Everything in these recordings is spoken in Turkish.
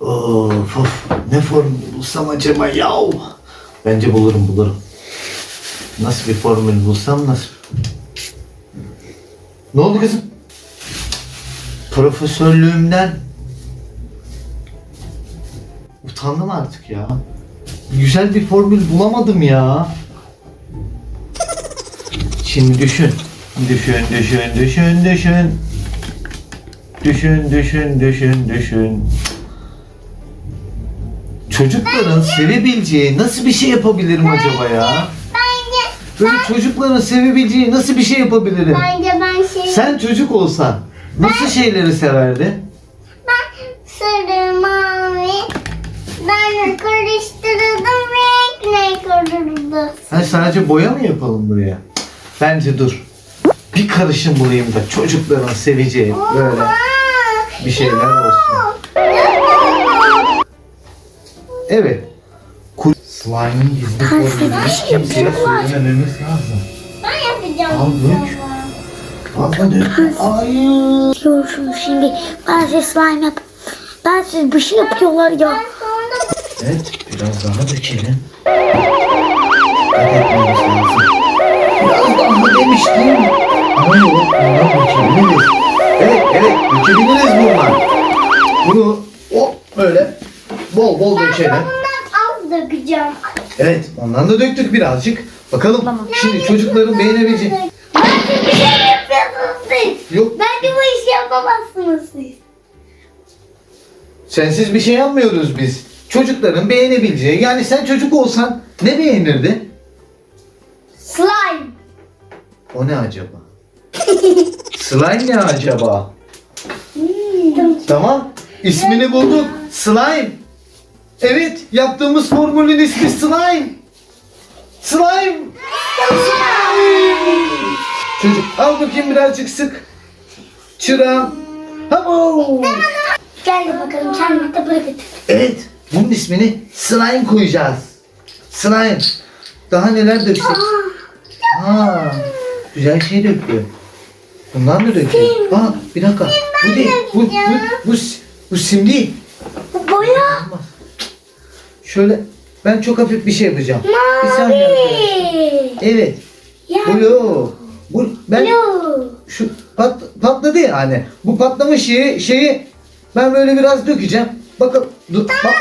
Of of. Ne formül bulsam acaba yav? Bence bulurum bulurum. Nasıl bir formül bulsam nasıl? Ne oldu kızım? Profesörlüğümden utandım artık ya. Güzel bir formül bulamadım ya. Şimdi düşün. Düşün, düşün, düşün, düşün. Düşün, düşün, düşün, düşün. Çocukların sevebileceği nasıl bir şey yapabilirim acaba ya? Bence, Böyle çocukların sevebileceği nasıl bir şey yapabilirim? bence ben şey... Sen çocuk olsan nasıl şeyleri severdin? Ben sarı mavi. Ben karıştırdım renk renk olurdu. Ha, sadece boya mı yapalım buraya? Bence dur. Bir karışım bulayım da çocukların seveceği böyle bir şeyler olsun. Evet. Kul- Slime'ın gizli formülünü kimseye söylemememiz lazım. Ben yapacağım. Al dök. Fazla dök. Hayır. Diyorsun şimdi ben size slime yap. Ben siz bir şey yapıyorlar ya. Evet, biraz daha dökelim. Lazım. Biraz daha demiştim. Ama yok, bundan dökebiliriz. Evet, evet, dökebiliriz bundan. Bunu hop böyle bol bol dökelim. bundan az dökeceğim. Evet, ondan da döktük birazcık. Bakalım şimdi çocukların beğenebileceği... Ben siz bir şey yapıyorsunuz siz. Yok, Bence bu işi yapamazsınız siz. sensiz bir şey yapmıyoruz biz. Çocukların beğenebileceği, yani sen çocuk olsan ne beğenirdin? Slime. O ne acaba? Slime ne acaba? Tamam. İsmini bulduk. Slime. Evet. Yaptığımız formülün ismi slime. Slime. Çocuk al bakayım birazcık sık. Çırağım. Habo. Gel bakalım kendime de bırakın. Evet. Bunun ismini slime koyacağız. Slime. Daha neler döksek? Ha, güzel şey döktü. Bundan da döküyor. Aa, bir dakika. Bu değil. Bu, bu, bu, bu sim değil. Bu boya. Şöyle ben çok hafif bir şey yapacağım. Bir saniye. arkadaşlar. Mavi. Evet. Ya. Blue. Bu ben Blue. şu pat, patladı yani. Bu patlamış şeyi şeyi ben böyle biraz dökeceğim. Bakın. Dur, bak.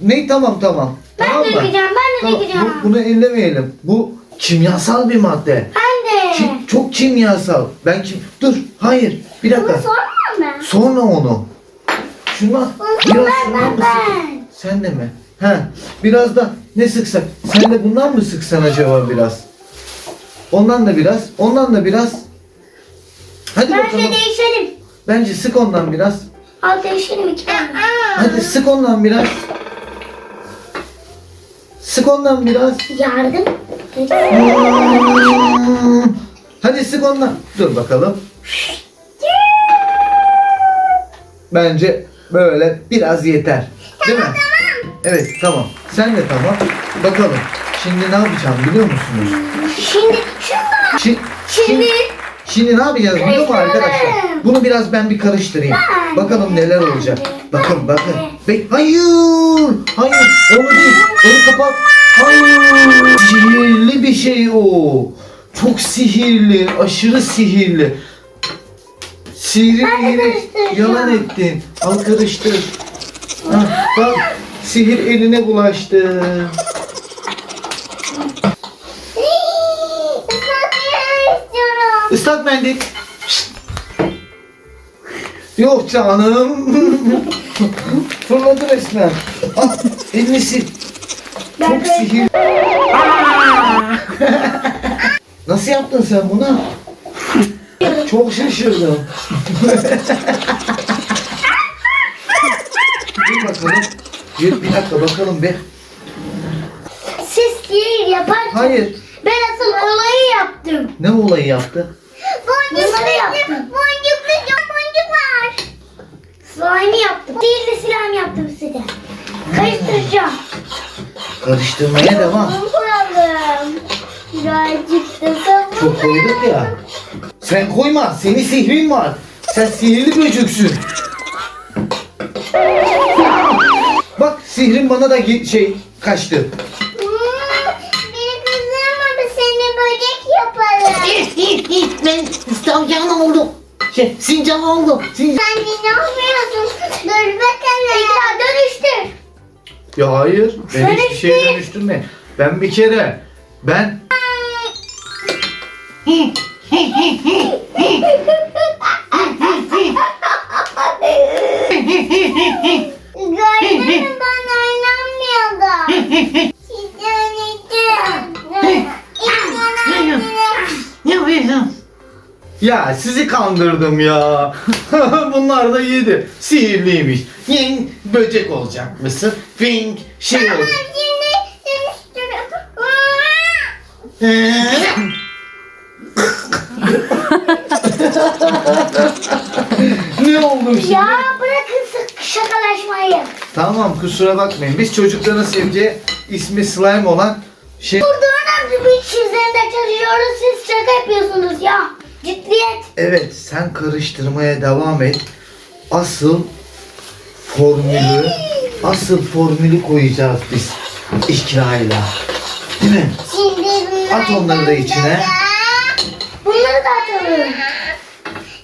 Ne tamam tamam. Ben tamam mı? dökeceğim, ben de Tamam, dökeceğim. bu- bunu ellemeyelim. Bu kimyasal bir madde. Ben de. Ki- çok kimyasal. Ben kim? Dur. Hayır. Bir dakika. Bunu sorma mı? Sonra onu. Şuna Bunu ben ben. Sen de mi? He. Biraz da ne sıksak? Sen de bundan mı sıksan acaba biraz? Ondan da biraz. Ondan da biraz. Hadi Bence bakalım. değişelim. Bence sık ondan biraz. Al değişelim iki tane. Hadi sık ondan biraz. Sık ondan biraz. Yardım. Hmm. Hadi sık ondan. Dur bakalım. Bence böyle biraz yeter. Değil mi? Evet tamam. Sen de tamam. Bakalım. Şimdi ne yapacağım biliyor musunuz? Şimdi şundan. Şi- Şimdi Şimdi ne yapacağız biliyor musun arkadaşlar? Bunu biraz ben bir karıştırayım. Bakalım neler olacak. Bakın bakın. Bek hayır. Hayır. Onu değil. Onu kapat. Hayır. Sihirli bir şey o. Çok sihirli. Aşırı sihirli. Sihri yalan ettin. Al karıştır. Hah, bak sihir eline bulaştı. Islak mendil. Yok canım. Fırladı resmen. Ah, elini. Çok sihir. Nasıl yaptın sen bunu? Çok şaşırdım. Dur bakalım. Bir, bir dakika bakalım bir. Siz sihir yaparken Hayır. ben asıl olayı yaptım. Ne olayı yaptı? Bunları yaptım. Boncuklu boncuk var. Slime yaptım. Sihirli slime yaptım size. Karıştıracağım. Karıştırmaya devam. Koyalım. Birazcık da sabun. Çok koyduk ya. Sen koyma. Senin sihrin var. Sen sihirli böcüksün. Bak sihrin bana da şey kaçtı. Beni kızdırma seni böcek yaparım. ben tavşan oldum. Şey, sincap oldum. Sincap. Sen inanmıyorsun. Dur bakalım. Tekrar dönüştür. Ya hayır. Ben hiçbir şeye dönüştürme. Ben bir kere ben inanmıyordu. İnanacağım. Ne yapıyorsun? ya sizi kandırdım ya. Bunlar da yedi. Sihirliymiş. Yeng böcek olacak mısın? Fink şey dönüştürüyorum. ne oldu şimdi? Ya. Tamam kusura bakmayın. Biz çocukların seveceği ismi slime olan şey... Burada önemli bir iş üzerinde çalışıyoruz. Siz şaka yapıyorsunuz ya. Ciddiyet. Evet sen karıştırmaya devam et. Asıl formülü, asıl formülü koyacağız biz ikrayla. Değil mi? Şimdi bunları At onları da içine. Bunları da atalım.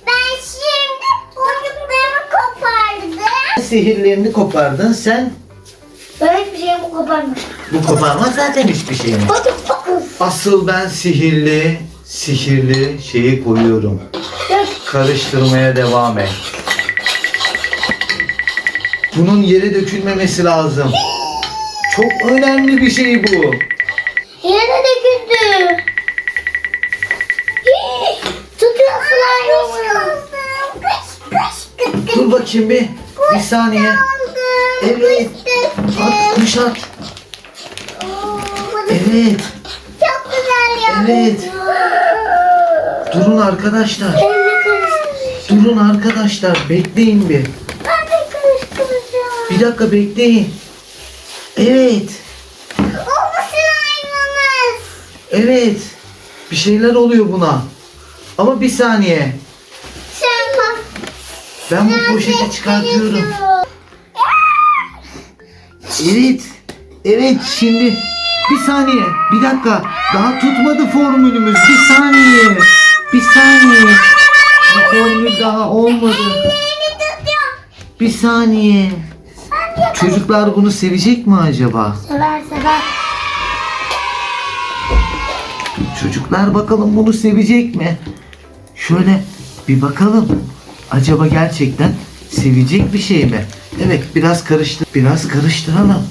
Ben şimdi boncuklarımı kopardım. Sihirlerini kopardın sen. Ben hiçbir şeyimi koparmadım. Bu koparma zaten hiçbir şey mi? Bakın bakın. Asıl ben sihirli, sihirli şeyi koyuyorum. Karıştırmaya devam et. Bunun yere dökülmemesi lazım. Çok önemli bir şey bu. Yere döküldü. Hii, Tutuyor slime'ımı. Dur bakayım bir. Bir saniye. Evet. At, kuş at. Evet. Çok güzel ya. Evet. Durun arkadaşlar. Durun arkadaşlar. Bekleyin bir. Bir dakika bekleyin. Evet. O mu slime'ımız? Evet. Bir şeyler oluyor buna. Ama bir saniye. Ben bu poşeti çıkartıyorum. Evet. Evet şimdi bir saniye. Bir dakika. Daha tutmadı formülümüz. Bir saniye. Bir saniye. Bu formül daha olmadı. Bir saniye. Çocuklar bunu sevecek mi acaba? Sever sever. Çocuklar bakalım bunu sevecek mi? Şöyle bir bakalım. Acaba gerçekten sevecek bir şey mi? Evet biraz karıştır biraz karıştıralım.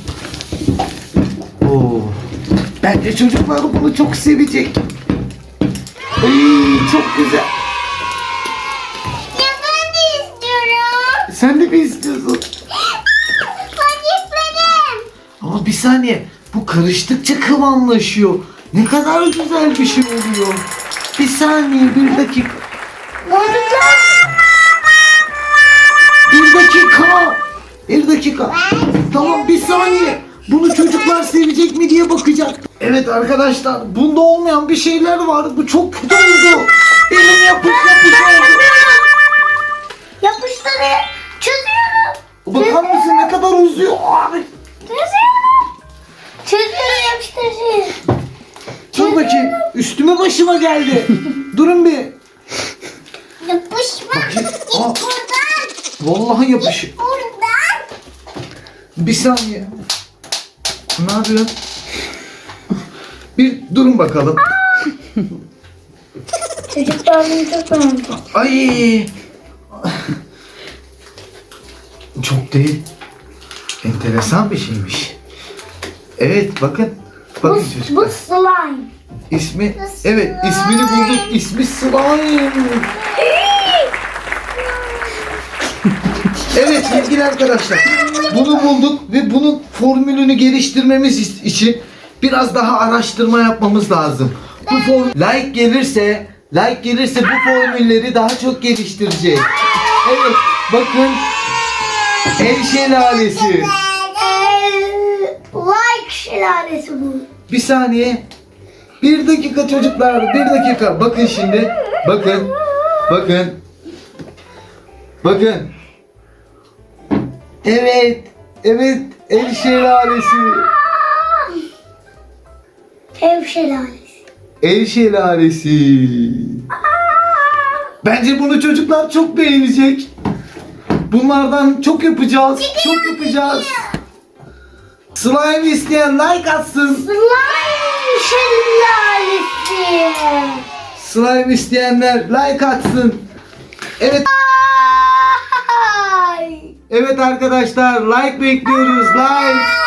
Oo. Bence çocuklar bunu çok sevecek. Ay, çok güzel. Ya ben de istiyorum. Sen de mi istiyorsun? Benim. Ama bir saniye. Bu karıştıkça kıvamlaşıyor. Ne kadar güzel bir şey oluyor. Bir saniye bir dakika. Dakika. Bir dakika. Tamam bir saniye. Bunu çocuklar sevecek mi diye bakacak. Evet arkadaşlar bunda olmayan bir şeyler var. Bu çok kötü oldu. Elim yapış yapış oldu. Yapıştırayım. Çözüyorum. Bakar mısın ne kadar uzuyor abi. Çözüyorum. Çözüyorum yapıştırıcıyı. Dur bakayım. Üstüme başıma geldi. Durun bir. Yapışma. Git Aa. Vallahi yapış. Buradan. Bir saniye. Ne yapıyorsun? Bir durun bakalım. Çocuklar bunu çok beğendi. Ay. Çok değil. Enteresan bir şeymiş. Evet bakın. Bu, Bakın bu çocuklar. slime. İsmi evet ismini bulduk. İsmi slime. Evet sevgili arkadaşlar. Bunu bulduk ve bunun formülünü geliştirmemiz için biraz daha araştırma yapmamız lazım. Bu form like gelirse like gelirse bu formülleri daha çok geliştireceğiz. Evet bakın el şelalesi. Like şelalesi bu. Bir saniye. Bir dakika çocuklar. Bir dakika. Bakın şimdi. Bakın. Bakın. Bakın. Evet. Evet el şelalesi. Ev şelalesi. El şelalesi. Bence bunu çocuklar çok beğenecek. Bunlardan çok yapacağız. Çok yapacağız. Slime isteyen like atsın. Slime şelalesi. Slime isteyenler like atsın. Evet. Evet arkadaşlar like bekliyoruz. Like.